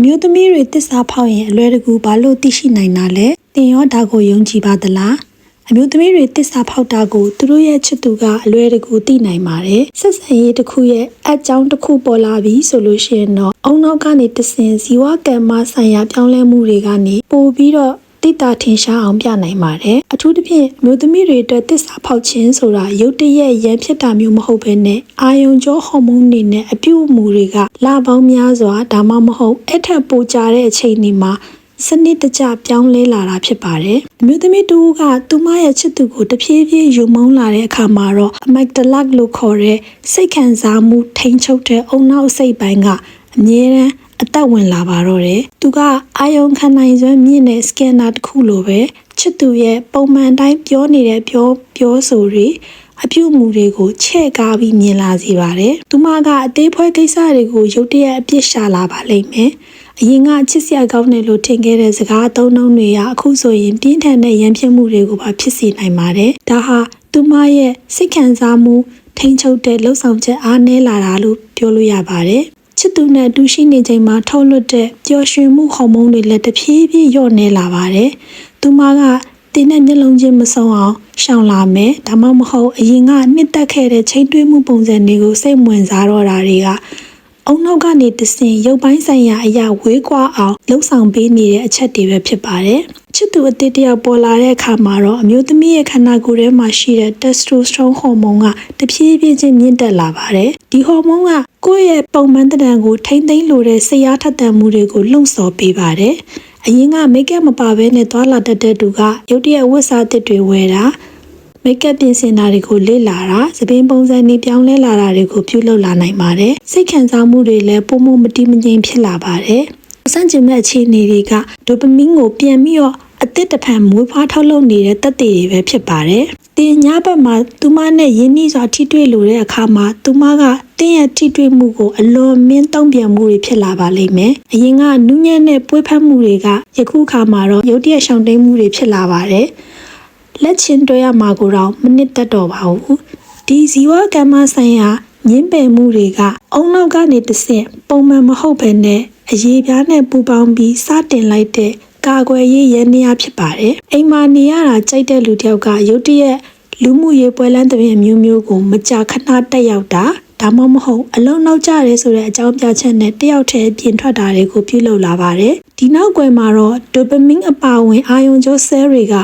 အမျိုးသမီးတွေတစ္ဆာဖောက်ရင်အလွယ်တကူဘာလို့သိရှိနိုင်တာလဲတင်ရောဒါကိုယုံကြည်ပါသလားအမျိုးသမီးတွေတစ္ဆာဖောက်တာကိုသူတို့ရဲ့ချစ်သူကအလွယ်တကူသိနိုင်ပါတယ်ဆက်ဆံရေးတစ်ခုရဲ့အကြောင်းတစ်ခုပေါ်လာပြီဆိုလို့ရှိရင်တော့အုံနောက်ကနေတဆင်ဇီဝကမ္မဆိုင်ရာပြောင်းလဲမှုတွေကနေပို့ပြီးတော့ တိတာထင်ရှားအောင်ပြနိုင်ပါတယ်အထူးသဖြင့်မျိုးသမီးတွေအတွက်တစ္ဆာဖောက်ခြင်းဆိုတာရုတ်တရက်ရန်ဖြစ်တာမျိုးမဟုတ်ဘဲနဲ့အာယုံကြောဟော်မုန်းတွေနဲ့အပြုအမူတွေကလပေါင်းများစွာဒါမှမဟုတ်အထက်ပိုကြတဲ့အချိန်ဒီမှာစနစ်တကျပြောင်းလဲလာတာဖြစ်ပါတယ်အမျိုးသမီးတူကသူမရဲ့ချစ်သူကိုတဖြည်းဖြည်းယုံမုန်းလာတဲ့အခါမှာတော့အမက်တလက်လို့ခေါ်တဲ့စိတ်ခံစားမှုထိန်ချုပ်တဲ့အုံနောက်စိတ်ပိုင်းကအမြဲတမ်း အသက်ဝင်လာပါတော့တယ်။သူကအာယုံခံနိုင်စွမ်းမြင့်တဲ့စကန်နာတစ်ခုလိုပဲချစ်သူရဲ့ပုံမှန်တိုင်းပြောနေတဲ့ပြောပြောဆိုတွေအပြုအမူတွေကိုချဲ့ကားပြီးမြင်လာစေပါတယ်။သူမကအသေးဖွဲကိစ္စတွေကိုရုတ်တရက်အပြစ်ရှာလာပါလိမ့်မယ်။အရင်ကချစ်စရာကောင်းတယ်လို့ထင်ခဲ့တဲ့စကားအသုံးအနှုန်းတွေကအခုဆိုရင်ပြင်းထန်တဲ့ရန်ဖြစ်မှုတွေကိုပါဖြစ်စေနိုင်ပါတယ်။ဒါဟာသူမရဲ့စိတ်ခံစားမှုထိန်ချုပ်တဲ့လှုပ်ဆောင်ချက်အားနည်းလာတာလို့ပြောလို့ရပါတယ်။ ချစ်သူနဲ့အတူရှိနေချိန်မှာထုတ်လွှတ်တဲ့ပျော်ရွှင်မှုဟော်မုန်းတွေလည်းတဖြည်းဖြည်းလျော့နေလာပါတယ်။သူမကတင်းနဲ့မျက်လုံးချင်းမဆုံးအောင်ရှောင်လာမယ်ဒါမှမဟုတ်အရင်ကနှစ်သက်ခဲ့တဲ့ချိန်တွေးမှုပုံစံတွေကိုစိတ်ဝင်စားတော့တာတွေက အုံနောက်ကနေတဆင်ရုပ်ပိုင်းဆိုင်ရာအရာဝေးကွာအောင်လှုပ်ဆောင်ပေးနေတဲ့အချက်တွေပဲဖြစ်ပါတယ်။ချစ်သူအသစ်တယောက်ပေါ်လာတဲ့အခါမှာတော့အမျိုးသမီးရဲ့ခန္ဓာကိုယ်ထဲမှာရှိတဲ့ testosterone ဟော်မုန်းကတဖြည်းဖြည်းချင်းမြင့်တက်လာပါတယ်။ဒီဟော်မုန်းကကိုယ့်ရဲ့ပုံမှန်တံကိုထိမ့်သိမ်းလိုတဲ့စိတ်အားထက်သန်မှုတွေကိုလှုံ့ဆော်ပေးပါတယ်။အရင်ကမိတ်ကပ်မပါဘဲနဲ့သွာလာတတ်တဲ့သူကရုတ်တရက်ဝတ်စားသစ်တွေဝယ်တာ မိတ်ကပ်ပြင်ဆင်တာတွေကိုလေ့လာတာသပင်ပုံစံတွေပြောင်းလဲလာတာတွေကိုပြုလုပ်လာနိုင်ပါတယ်စိတ်ခံစားမှုတွေလည်းပုံမမတိမငြိမ်ဖြစ်လာပါတယ်စန့်ကျင်မဲ့အခြေအနေတွေကဒိုပမင်းကိုပြန်ပြီးတော့အသစ်တစ်ဖန်မွေးဖွားထုတ်လုပ်နေတဲ့တက်တွေတွေပဲဖြစ်ပါတယ်တင်ညဘက်မှာသူမနဲ့ယင်းနှီးစွာထိတွေ့လို့တဲ့အခါမှာသူမကတင်းရဲ့ထိတွေ့မှုကိုအလွန်မင်းတုံ့ပြန်မှုတွေဖြစ်လာပါလိမ့်မယ်။အရင်ကနူးညံ့တဲ့ပွေးဖက်မှုတွေကယခုအခါမှာတော့ရုတ်တရက်ရှောင်တိန်မှုတွေဖြစ်လာပါတယ်။ လက်ချင်းတွဲရမှာကိုတော့မနစ်သက်တော့ပါဘူး။ဒီဇီဝကမ္မဆိုင်ရာညင်းပယ်မှုတွေကအုံနောက်ကနေတဆင့်ပုံမှန်မဟုတ်ဘဲနဲ့အရေးပြားနဲ့ပူပေါင်းပြီးစတင်လိုက်တဲ့ကာကွယ်ရေးရန်နေရဖြစ်ပါတယ်။အိမ်မှာနေရတာကြိုက်တဲ့လူတစ်ယောက်ကရုတ်တရက်လူမှုရေးပွဲလန်းတဲ့မျိုးမျိုးကိုမကြာခဏတက်ရောက်တာ ဒါမှမဟုတ်အလုံးနောက်ကျရဲဆိုတဲ့အကြောင်းပြချက်နဲ့တယောက်တည်းပြင်ထွက်တာတွေကိုပြုလုပ်လာပါတယ်။ဒီနောက်ကွယ်မှာတော့ဒိုပမင်းအပါအဝင်အာယုံကြောဆဲတွေက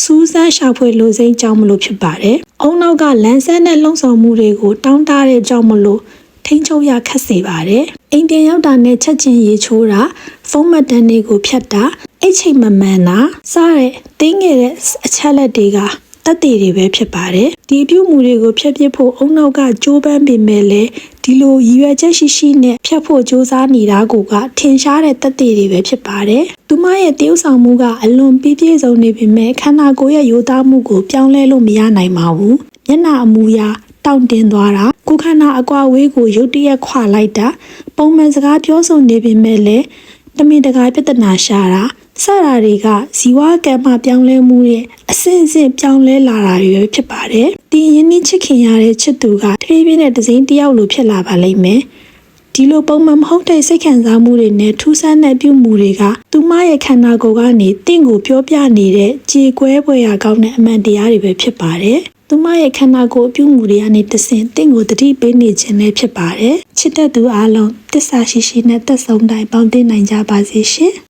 စူးစမ်းရှာဖွေလိုစိမ့်ကြောင်းမလို့ဖြစ်ပါတယ်။အုံနောက်ကလန်ဆန်းတဲ့လှုံ့ဆော်မှုတွေကိုတောင်းတတဲ့ကြောင်းမလို့ထိန်းချုပ်ရခက်စေပါတယ်။အိမ်ပြန်ရောက်တာနဲ့ချက်ချင်းရေချိုးတာဖုန်းမတန်တွေကိုဖြတ်တာအိတ်ချိတ်မမှန်တာစတဲ့တင်းငယ်တဲ့အချက်လက်တွေကတက်တည်တွေပဲဖြစ်ပါတယ် ဒီအပြုမှုတွေကိုဖျက်ပစ်ဖို့အုံနောက်ကကြိုးပမ်းပေမဲ့လည်းဒီလိုရည်ရွယ်ချက်ရှိရှိနဲ့ဖျက်ဖို့ကြိုးစားနေတာကိုကထင်ရှားတဲ့တက်တည်တွေပဲဖြစ်ပါတယ်သူမရဲ့တရုပ်ဆောင်မှုကအလွန်ပြည့်ပြည့်စုံနေပေမဲ့ခန္ဓာကိုယ်ရဲ့ရိုးသားမှုကိုပြောင်းလဲလို့မရနိုင်ပါဘူးမျက်နှာအမူအရာတောင့်တင်းသွားတာကိုယ်ခန္ဓာအကွာဝေးကိုရုတ်တရက်ခွာလိုက်တာပုံမှန်စကားပြောဆိုနေပေမဲ့လည်းတမင်တကာပြဿနာရှာတာစတာတွေကဇီဝကံမှာပြောင်းလဲမှုရဲ့အဆင့်အဆင့်ပြောင်းလဲလာတာတွေပဲဖြစ်ပါတယ်။ ဒီယင်းနှချစ်ခင်ရတဲ့ချစ်သူကတဖြည်းဖြည်းနဲ့ဒစိမ့်တယောက်လိုဖြစ်လာပါလိမ့်မယ်။ဒီလိုပုံမှန်မဟုတ်တဲ့စိတ်ခံစားမှုတွေနဲ့ထူးဆန်းတဲ့ပြုမှုတွေကသူမရဲ့ခန္ဓာကိုယ်ကနေတင့်ကိုပြောပြနေတဲ့ကြေကွဲပွဲရာကောင်းတဲ့အမှန်တရားတွေပဲဖြစ်ပါတယ်။သူမရဲ့ခန္ဓာကိုယ်အပြုမှုတွေကနေတဆင်တင့်ကိုတတိပေးနေခြင်းလည်းဖြစ်ပါတယ်။ချစ်တဲ့သူအလုံးတစ္ဆာရှိရှိနဲ့သက်ဆုံးတိုင်းပေါင်းတင်နိုင်ကြပါစေရှင်။